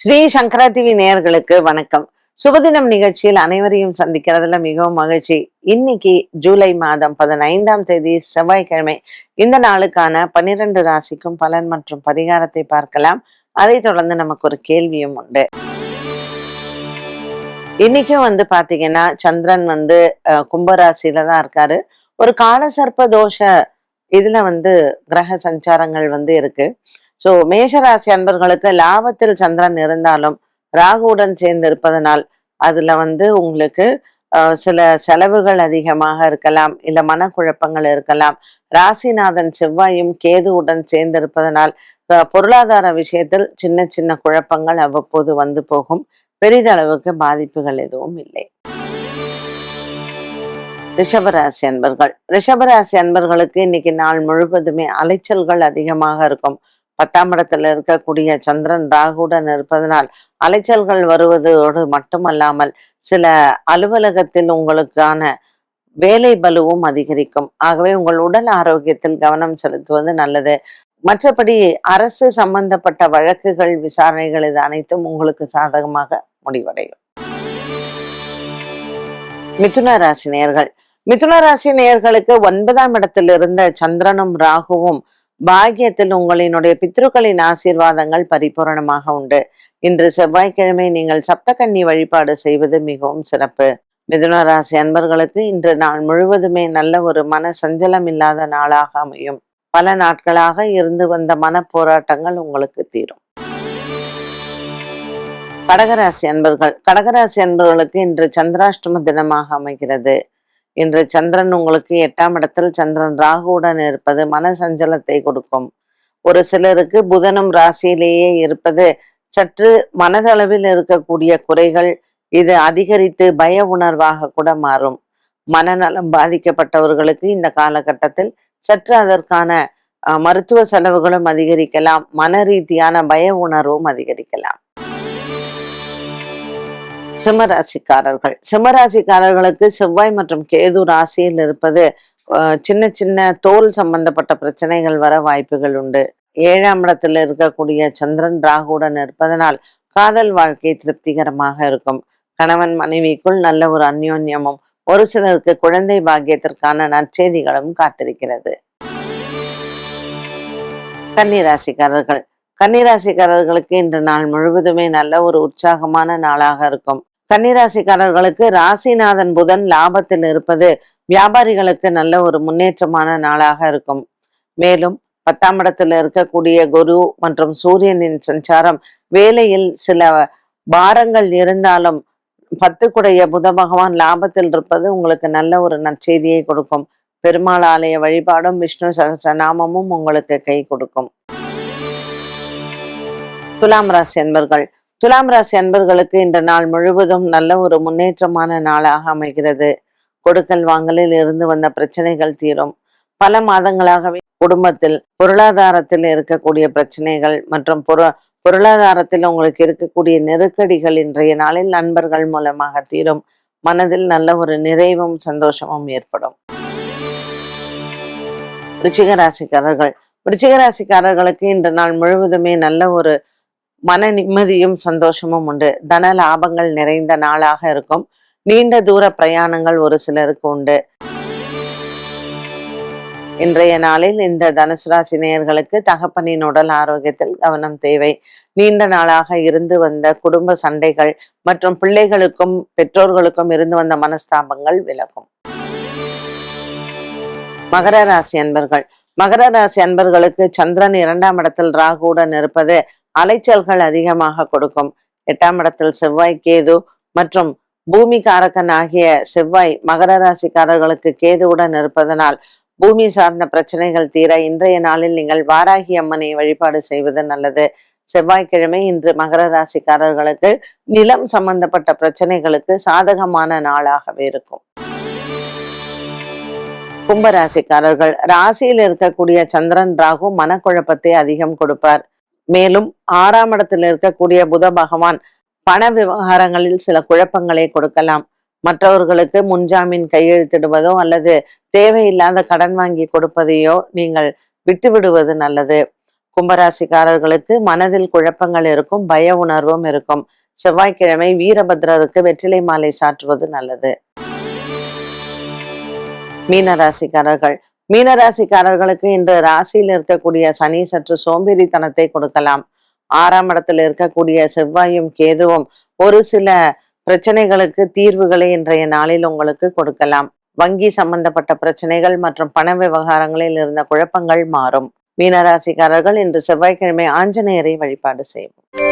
ஸ்ரீ சங்கரா TV நேயர்களுக்கு வணக்கம். சுபதினம் நிகழ்ச்சியில் அனைவரையும் சந்திக்கிறதுல மிகவும் மகிழ்ச்சி. இன்னைக்கு ஜூலை மாதம் பதினைந்தாம் தேதி செவ்வாய்க்கிழமை. இந்த நாளுக்கான பன்னிரண்டு ராசிக்கும் பலன் மற்றும் பரிகாரத்தை பார்க்கலாம். அதை தொடர்ந்து நமக்கு ஒரு கேள்வியும் உண்டு. இன்னைக்கும் வந்து பாத்தீங்கன்னா சந்திரன் வந்து கும்பராசியில தான் இருக்காரு. ஒரு காலசர்ப்ப தோஷ இதுல வந்து கிரக சஞ்சாரங்கள் வந்து இருக்கு. ஸோ மேஷராசி அன்பர்களுக்கு லாபத்தில் சந்திரன் இருந்தாலும் ராகுவுடன் சேர்ந்து இருப்பதனால் அதுல வந்து உங்களுக்கு சில செலவுகள் அதிகமாக இருக்கலாம் இல்ல மனக்குழப்பங்கள் இருக்கலாம். ராசிநாதன் செவ்வாயும் கேதுவுடன் சேர்ந்து இருப்பதனால் பொருளாதார விஷயத்தில் சின்ன சின்ன குழப்பங்கள் அவ்வப்போது வந்து போகும். பெரிதளவுக்கு பாதிப்புகள் எதுவும் இல்லை. ரிஷபராசி அன்பர்கள். ரிஷபராசி அன்பர்களுக்கு இன்னைக்கு நாள் முழுவதுமே அலைச்சல்கள் அதிகமாக இருக்கும். பத்தாம் இடத்தில் இருக்கக்கூடிய சந்திரன் ராகுடன் இருப்பதனால் அலைச்சல்கள் வருவதோடு மட்டுமல்லாமல் சில அலுவலகத்தில் உங்களுக்கான வேலை பலுவும் அதிகரிக்கும். ஆகவே உங்கள் உடல் ஆரோக்கியத்தில் கவனம் செலுத்துவது நல்லது. மற்றபடி அரசு சம்பந்தப்பட்ட வழக்குகள் விசாரணைகள் இது அனைத்தும் உங்களுக்கு சாதகமாக முடிவடையும். மிதுன ராசி நேர்கள் மிதுன ராசி நேர்களுக்கு ஒன்பதாம் இடத்தில் இருந்த சந்திரனும் ராகுவும் பாக்கியத்தில் உங்களினுடைய பித்ருக்களின் ஆசீர்வாதங்கள் பரிபூரணமாக உண்டு. இன்று செவ்வாய்க்கிழமை நீங்கள் சப்தகன்னி வழிபாடு செய்வது மிகவும் சிறப்பு. மிதுன ராசி அன்பர்களுக்கு இன்று நாள் முழுவதுமே நல்ல ஒரு மன சஞ்சலம் இல்லாத நாளாக அமையும். பல நாட்களாக இருந்து வந்த மன போராட்டங்கள் உங்களுக்கு தீரும். கடகராசி அன்பர்கள் கடகராசி அன்பர்களுக்கு இன்று சந்திராஷ்டம தினமாக அமைகிறது. இன்று சந்திரன் உங்களுக்கு எட்டாம் இடத்தில் சந்திரன் ராகுவுடன் இருப்பது மன சஞ்சலத்தை கொடுக்கும். ஒரு சிலருக்கு புதனும் ராசியிலேயே இருப்பது சற்று மனதளவில் இருக்கக்கூடிய குறைகள் இது அதிகரித்து பய உணர்வாக கூட மாறும். மனநலம் பாதிக்கப்பட்டவர்களுக்கு இந்த காலகட்டத்தில் சற்று அதற்கான மருத்துவ செலவுகளும் அதிகரிக்கலாம் மன ரீதியான பய உணர்வும் அதிகரிக்கலாம். சிம்மராசிக்காரர்கள். சிம்மராசிக்காரர்களுக்கு செவ்வாய் மற்றும் கேது ராசியில் இருப்பது சின்ன சின்ன தோல் சம்பந்தப்பட்ட பிரச்சனைகள் வர வாய்ப்புகள் உண்டு. ஏழாம் இடத்துல இருக்கக்கூடிய சந்திரன் ராகுடன் இருப்பதனால் காதல் வாழ்க்கை திருப்திகரமாக இருக்கும். கணவன் மனைவிக்குள் நல்ல ஒரு அந்யோன்யமும் ஒரு சிலருக்கு குழந்தை பாக்கியத்திற்கான நற்செய்திகளும் காத்திருக்கிறது. கன்னிராசிக்காரர்கள். கன்னிராசிக்காரர்களுக்கு இன்று நாள் முழுவதுமே நல்ல ஒரு உற்சாகமான நாளாக இருக்கும். கன்னிராசிக்காரர்களுக்கு ராசிநாதன் புதன் லாபத்தில் இருப்பது வியாபாரிகளுக்கு நல்ல ஒரு முன்னேற்றமான நாளாக இருக்கும். மேலும் பத்தாம் இடத்துல இருக்கக்கூடிய குரு மற்றும் சூரியனின் சஞ்சாரம் வேலையில் சில பாரங்கள் இருந்தாலும் பத்துக்குடைய புத பகவான் லாபத்தில் இருப்பது உங்களுக்கு நல்ல ஒரு நற்செய்தியை கொடுக்கும். பெருமாள் ஆலய வழிபாடும் விஷ்ணு சகஸ்ரநாமமும் உங்களுக்கு கை கொடுக்கும். துலாம் ராசி என்பர்கள் துலாம் ராசி அன்பர்களுக்கு இந்த நாள் முழுவதும் நல்ல ஒரு முன்னேற்றமான நாளாக அமைகிறது. கொடுக்கல் வாங்கலில் இருந்து வந்த பிரச்சனைகள் தீரும். பல மாதங்களாகவே குடும்பத்தில் பொருளாதாரத்தில் இருக்கக்கூடிய பிரச்சனைகள் மற்றும் பொரு பொருளாதாரத்தில் உங்களுக்கு இருக்கக்கூடிய நெருக்கடிகள் இன்றைய நாளில் நண்பர்கள் மூலமாக தீரும். மனதில் நல்ல ஒரு நிறைவும் சந்தோஷமும் ஏற்படும். விருச்சிக ராசிக்காரர்கள். விருச்சிக ராசிக்காரர்களுக்கு இந்த நாள் முழுவதுமே நல்ல ஒரு மன நிம்மதியும் சந்தோஷமும் உண்டு. தன லாபங்கள் நிறைந்த நாளாக இருக்கும். நீண்ட தூர பிரயாணங்கள் ஒரு சிலருக்கு உண்டு. இன்றைய நாளில் இந்த தனுசு ராசி நேயர்களுக்கு தகப்பனின் உடல் ஆரோக்கியத்தில் கவனம் தேவை. நீண்ட நாளாக இருந்து வந்த குடும்ப சண்டைகள் மற்றும் பிள்ளைகளுக்கும் பெற்றோர்களுக்கும் இருந்து வந்த மனஸ்தாபங்கள் விலகும். மகர ராசி அன்பர்கள். மகர ராசி அன்பர்களுக்கு சந்திரன் இரண்டாம் இடத்தில் ராகுடன் இருப்பது அலைச்சல்கள் அதிகமாக கொடுக்கும். எட்டாம் இடத்தில் செவ்வாய் கேது மற்றும் பூமி காரகன் ஆகிய செவ்வாய் மகர ராசிக்காரர்களுக்கு கேதுவுடன் இருப்பதனால் பூமி சார்ந்த பிரச்சனைகள் தீர இன்றைய நாளில் நீங்கள் வாராகி அம்மனை வழிபாடு செய்வது நல்லது. செவ்வாய்க்கிழமை இன்று மகர ராசிக்காரர்களுக்கு நிலம் சம்பந்தப்பட்ட பிரச்சனைகளுக்கு சாதகமான நாளாகவே இருக்கும். கும்பராசிக்காரர்கள் ராசியில் இருக்கக்கூடிய சந்திரன் ராகு மனக்குழப்பத்தை அதிகம் கொடுப்பார். மேலும் ஆறாம் இடத்தில் இருக்கக்கூடிய புத பகவான் பண விவகாரங்களில் சில குழப்பங்களை கொடுக்கலாம். மற்றவர்களுக்கு முன்ஜாமீன் கையெழுத்திடுவதோ அல்லது தேவையில்லாத கடன் வாங்கி கொடுப்பதையோ நீங்கள் விட்டு விடுவது நல்லது. கும்பராசிக்காரர்களுக்கு மனதில் குழப்பங்கள் இருக்கும் பய உணர்வும் இருக்கும். செவ்வாய்க்கிழமை வீரபத்ரருக்கு வெற்றிலை மாலை சாற்றுவது நல்லது. மீனராசிக்காரர்கள் மீனராசிக்காரர்களுக்கு இன்று ராசியில் இருக்கக்கூடிய சனி சற்று சோம்பேறித்தனத்தை கொடுக்கலாம். ஆறாம் இடத்தில் இருக்கக்கூடிய செவ்வாயும் கேதுவும் ஒரு சில பிரச்சனைகளுக்கு தீர்வுகளை இன்றைய நாளில் உங்களுக்கு கொடுக்கலாம். வங்கி சம்பந்தப்பட்ட பிரச்சனைகள் மற்றும் பண விவகாரங்களில் இருந்த குழப்பங்கள் மாறும். மீனராசிக்காரர்கள் இன்று செவ்வாய்க்கிழமை ஆஞ்சநேயரை வழிபாடு செய்வோம்.